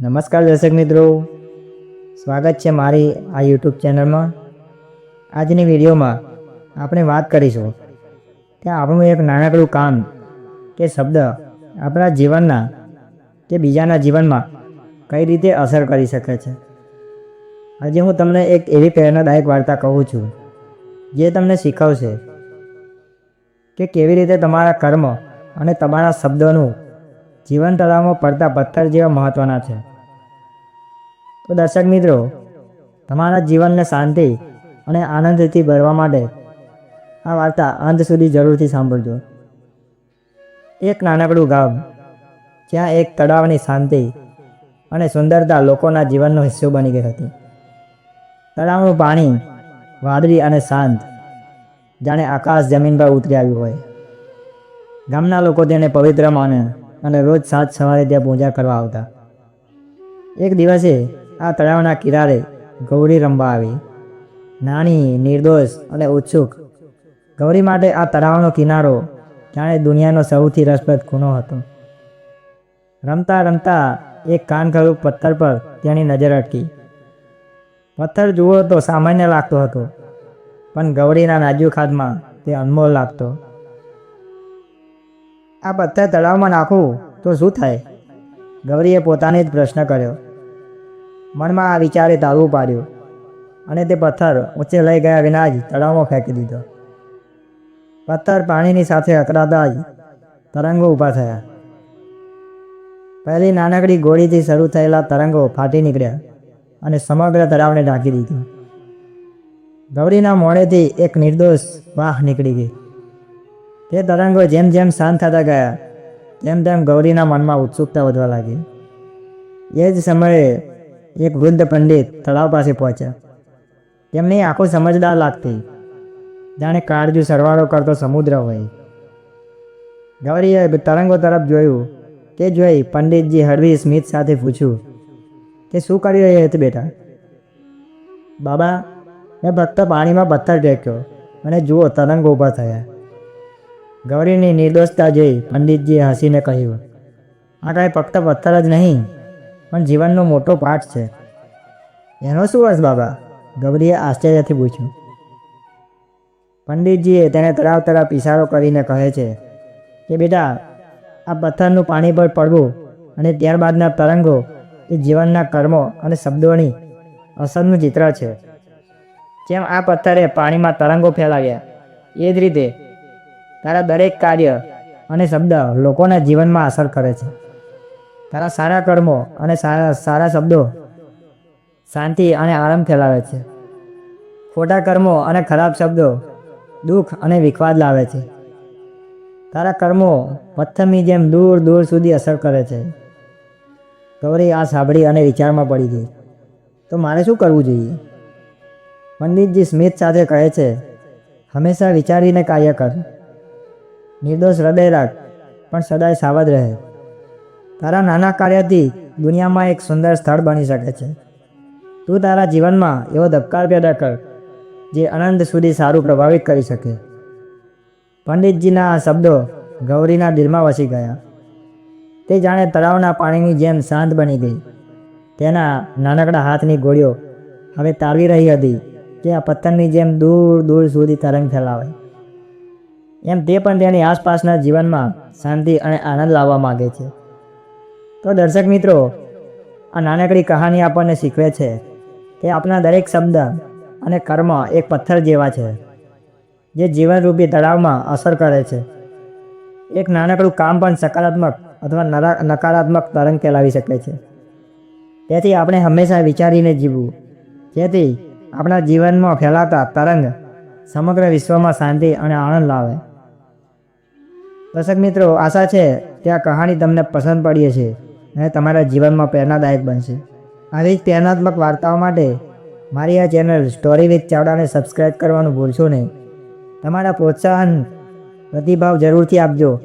નમસ્કાર દર્શક મિત્રો. સ્વાગત છે મારી આ યુટ્યુબ ચેનલમાં. આજની વિડીયોમાં આપણે વાત કરીશું કે આપણું એક નાનકડું કામ કે શબ્દ આપણા જીવનના કે બીજાના જીવનમાં કઈ રીતે અસર કરી શકે છે. આજે હું તમને એક એવી પ્રેરણાદાયક વાર્તા કહું છું, જે તમને શીખવશે કે કેવી રીતે તમારા કર્મ અને તમારા શબ્દોનું જીવન તળાવમાં પડતા પથ્થર જેવા મહત્ત્વના છે. તો દર્શક મિત્રો, તમારા જીવનને શાંતિ અને આનંદથી ભરવા માટે આ વાર્તા અંત સુધી જરૂરથી સાંભળજો. એક નાનકડું ગામ, જ્યાં એક તળાવની શાંતિ અને સુંદરતા લોકોના જીવનનો હિસ્સો બની ગઈ હતી. તળાવનું પાણી વાદળી અને શાંત, જાણે આકાશ જમીન પર ઉતરી આવ્યું હોય. ગામના લોકો તેને પવિત્ર માને અને રોજ સાત સવારે ત્યાં પૂજા કરવા આવતા. એક દિવસે આ તળાવના કિનારે ગૌરી રમવા આવી. નાની, નિર્દોષ અને ઉત્સુક. ગૌરી માટે આ તળાવનો કિનારો જાણે દુનિયાનો સૌથી રસપ્રદ ખૂણો હતો. રમતા રમતા એક કાનખરું પથ્થર પર તેની નજર અટકી. પથ્થર જુઓ તો સામાન્ય લાગતો હતો, પણ ગૌરીના નાજુક હાથમાં તે અનમોલ લાગતો. આ પથ્થર તળાવમાં નાખું તો શું થાય? ગૌરીએ પોતાને જ પ્રશ્ન કર્યો. મનમાં આ વિચારે તાળવું પાડ્યું અને તે પથ્થર ઊંચે લઈ ગયા વિના જ તળાવમાં ફેંકી દીધો. પથ્થર પાણીની સાથે અકળાતા જ તરંગો ઊભા થયા. પહેલી નાનકડી ગોળીથી શરૂ થયેલા તરંગો ફાટી નીકળ્યા અને સમગ્ર તળાવને ઢાંકી દીધું. ગૌરીના મોડેથી એક નિર્દોષ વાહ નીકળી ગઈ. તે તરંગો જેમ જેમ શાંત થતા ગયા, તેમ તેમ ગૌરીના મનમાં ઉત્સુકતા વધવા લાગી. એ જ સમયે એક વૃદ્ધ પંડિત તળાવ પાસે પહોંચ્યા. તેમની આંખો સમજદાર લાગતી. જાણે કાળજુ સરવાળો કરતો સમુદ્ર હોય. ગૌરીએ તરંગો તરફ જોયું. તે જોઈ પંડિતજી હળવી સ્મિત સાથે પૂછ્યું કે શું કરી રહી હતી બેટા? બાબા, મેં ફક્ત પાણીમાં પથ્થર ફેંક્યો અને જુઓ તરંગો ઊભા થયા. ગૌરીની નિર્દોષતા જોઈ પંડિતજીએ હસીને કહ્યું, આ કાંઈ ફક્ત પથ્થર જ નહીં પણ જીવનનો મોટો પાઠ છે. એનો શું અર્થ બાબા? ગબરીએ આશ્ચર્યથી પૂછ્યું. પંડિતજીએ તેને તળાવ તરાવ ઇશારો કરીને કહે છે કે, બેટા, આ પથ્થરનું પાણી પર પડવું અને ત્યારબાદના તરંગો એ જીવનના કર્મો અને શબ્દોની અસરનું ચિત્ર છે. જેમ આ પથ્થરે પાણીમાં તરંગો ફેલાવ્યા, એ જ રીતે તારા દરેક કાર્ય અને શબ્દ લોકોના જીવનમાં અસર કરે છે. તારા સારા કર્મો અને સારા સારા શબ્દો શાંતિ અને આરામ ફેલાવે છે. ખોટા કર્મો અને ખરાબ શબ્દો દુઃખ અને વિખવાદ લાવે છે. તારા કર્મો પથ્થરની જેમ દૂર દૂર સુધી અસર કરે છે. ગૌરી આ સાંભળી અને વિચારમાં પડી ગઈ. તો મારે શું કરવું જોઈએ? પંડિતજી સ્મિત સાથે કહે છે, હંમેશા વિચારીને કાર્ય કર. નિર્દોષ હૃદય રાખ, પણ સદાય સાવધ રહે. તારા નાના કાર્યથી દુનિયામાં એક સુંદર સ્થળ બની શકે છે. તું તારા જીવનમાં એવો ધબકાર પેદા કર, જે અનંત સુધી સારું પ્રભાવિત કરી શકે. પંડિતજીના આ શબ્દો ગૌરીના દિલમાં વસી ગયા. તે જાણે તળાવના પાણીની જેમ શાંત બની ગઈ. તેના નાનકડા હાથની ગોળીઓ હવે તાળવી રહી હતી કે આ પથ્થરની જેમ દૂર દૂર સુધી તરંગ ફેલાવે. એમ તે પણ તેની આસપાસના જીવનમાં શાંતિ અને આનંદ લાવવા માગે છે. તો દર્શક મિત્રો, આ નાનકડી કહાની આપણને શીખવે છે કે આપણા દરેક શબ્દ અને કર્મ એક પથ્થર જેવા છે, જે જીવનરૂપી તળાવમાં અસર કરે છે. એક નાનકડું કામ પણ સકારાત્મક અથવા નકારાત્મક તરંગ ફેલાવી શકે છે. તેથી આપણે હંમેશા વિચારીને જીવવું. જેથી આપણા જીવનમાં ફેલાતા તરંગ સમગ્ર વિશ્વમાં શાંતિ અને આનંદ લાવે. દર્શક મિત્રો, આશા છે કે આ કહાની તમને પસંદ પડી છે અને તમારા જીવનમાં પ્રેરણાદાયક બનશે. આવી જ પ્રેરણાત્મક વાર્તાઓ માટે મારી આ ચેનલ સ્ટોરી વિથ ચાવડાને સબસ્ક્રાઈબ કરવાનું ભૂલશો નહીં. તમારા પ્રોત્સાહન પ્રતિભાવ જરૂરથી આપજો.